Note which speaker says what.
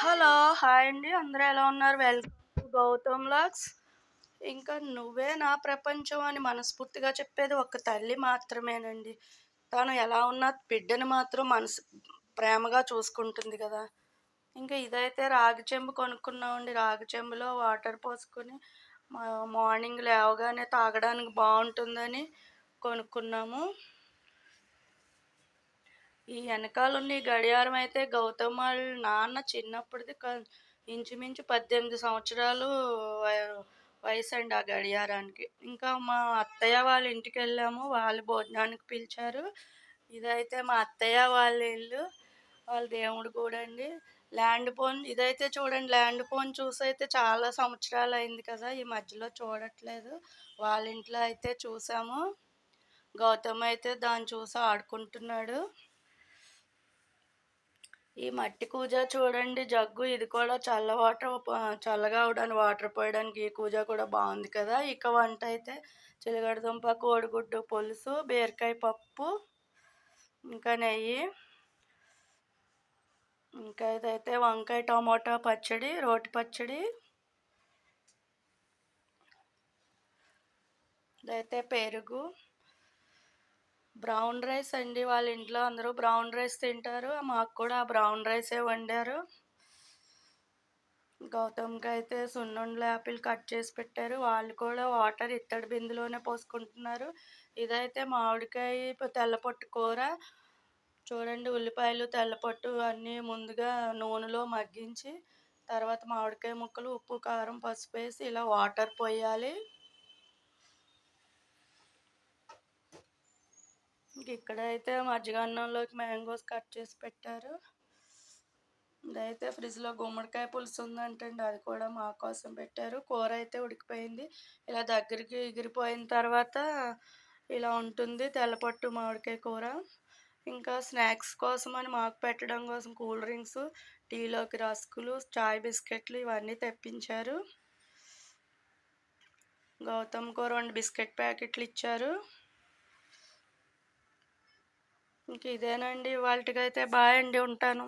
Speaker 1: Hello hi అండి. అందరూ ఎలా ఉన్నారు? వెల్కమ్ గౌతమ్ లాక్స్ ఇంకా నువ్వే నా ప్రపంచం అని మనస్ఫూర్తిగా చెప్పేది ఒక తల్లి మాత్రమేనండి. తను ఎలా ఉన్నా బిడ్డను మాత్రం మనసు ప్రేమగా చూసుకుంటుంది కదా. ఇంకా ఇదైతే రాగి చెంబు కొనుక్కున్నామండి. రాగి చెంబులో వాటర్ పోసుకొని మార్నింగ్ లేవగానే తాగడానికి బాగుంటుందని కొనుక్కున్నాము. ఈ వెనకాల ఉన్న ఈ గడియారం అయితే గౌతమ్ వాళ్ళ నాన్న చిన్నప్పటిది ఇంచుమించు పద్దెనిమిది సంవత్సరాలు వయసు అండి ఆ గడియారానికి. ఇంకా మా అత్తయ్య వాళ్ళ ఇంటికి వెళ్ళాము వాళ్ళు భోజనానికి పిలిచారు. ఇదైతే మా అత్తయ్య వాళ్ళ ఇల్లు వాళ్ళ దేవుడు కూడా అండి. ల్యాండ్ ఫోన్ ఇదైతే చూడండి ల్యాండ్ ఫోన్ చూసి అయితే చాలా సంవత్సరాలు అయింది కదా ఈ మధ్యలో చూడట్లేదు. వాళ్ళ ఇంట్లో అయితే చూసాము. గౌతమ్ అయితే దాన్ని చూసి ఆడుకుంటున్నాడు. ఈ మట్టి కూజ చూడండి జగ్గు. ఇది కూడా చల్ల వాటర్ చల్లగా అవడానికి వాటర్ పోయడానికి ఈ కూజ కూడా బాగుంది కదా. ఇక వంట అయితే చిలగడదుంప కోడిగుడ్డు పులుసు బీరకాయ పప్పు ఇంకా నెయ్యి ఇంకా ఇదైతే వంకాయ టమాటా పచ్చడి రోటి పచ్చడి ఇదైతే పెరుగు. బ్రౌన్ రైస్ అండి వాళ్ళ ఇంట్లో అందరూ బ్రౌన్ రైస్ తింటారు. మాకు కూడా బ్రౌన్ రైసే వండారు. గౌతమ్కి అయితే సున్నుండలు యాపిల్ కట్ చేసి పెట్టారు. వాళ్ళు కూడా వాటర్ ఇత్తడి బిందులోనే పోసుకుంటున్నారు. ఇదైతే మామిడికాయ తెల్లపొట్టు కూర. చూడండి ఉల్లిపాయలు తెల్లపొట్టు అన్నీ ముందుగా నూనెలో మగ్గించి తర్వాత మామిడికాయ ముక్కలు ఉప్పు కారం పసుపు వేసి ఇలా వాటర్ పోయాలి. ఇక్కడైతే మజ్జిగ అన్నంలోకి మ్యాంగోస్ కట్ చేసి పెట్టారు. ఇదైతే ఫ్రిడ్జ్లో గుమ్మడికాయ పులుసు ఉందంటండి అది కూడా మా కోసం పెట్టారు. కూర అయితే ఉడికిపోయింది. ఇలా దగ్గరికి ఎగిరిపోయిన తర్వాత ఇలా ఉంటుంది తెల్లపట్టు మామిడికాయ కూర. ఇంకా స్నాక్స్ కోసం అని మాకు పెట్టడం కోసం కూల్ డ్రింక్స్ టీలోకి రస్కులు చాయ్ బిస్కెట్లు ఇవన్నీ తెప్పించారు. గౌతమ్కు రెండు బిస్కెట్ ప్యాకెట్లు ఇచ్చారు. ఇంక ఇదేనండి వాళ్ళకైతే బాయ్ అండి ఉంటాను.